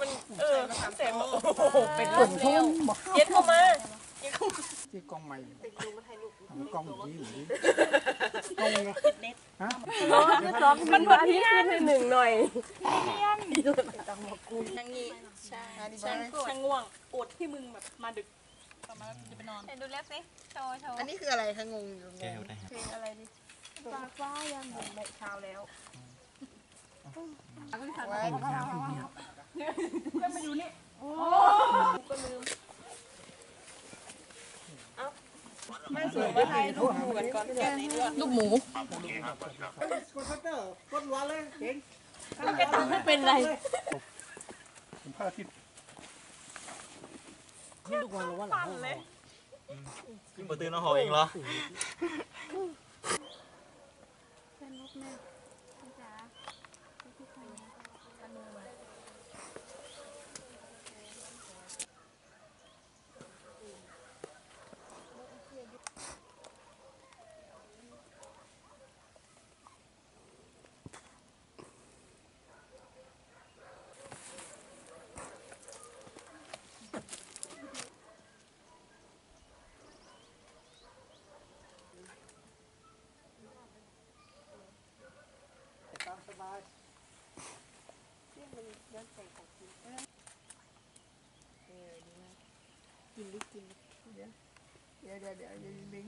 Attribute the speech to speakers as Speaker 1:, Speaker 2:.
Speaker 1: มันเออแสงโอ้โหเป็น
Speaker 2: ส่งทุ่มบอก
Speaker 1: เย็นเข้ามา
Speaker 2: ที่กล้องใหม่ทำกล้องอย่างนี้อยู่นี่กล้องนะฮะ
Speaker 1: มันพอที่ขึ้นในหนึ่งหน่อย
Speaker 3: ช่างนี้ใช่ช่างช่างง่วงปวดที่มึงแบบมาดึกต่อมาแล้วจะไปนอน
Speaker 4: ดูเล็บสิโชว์โชว์
Speaker 5: อันนี้คืออะไรคะงงอยู่ง
Speaker 6: แก้
Speaker 5: ง
Speaker 6: วได้ครับ
Speaker 1: เพลงอะไรดิฟ้าฟ้ายังเหมือนใบเช้าแล้ว
Speaker 5: ไว้
Speaker 1: ไม่สวยมาให้ลูกเหมือนก่อนแค่นี้ด้วย
Speaker 3: ลูกหมู
Speaker 1: ไม่เป็นไร
Speaker 2: ผมพระอาทิตย์
Speaker 6: ขึ้นประตูน้องหอเองเหรอ
Speaker 2: ตามสบาย
Speaker 5: กินดิกินดิเดี๋ยว เดี๋ยวเดี๋ยวเดี๋ยวลิง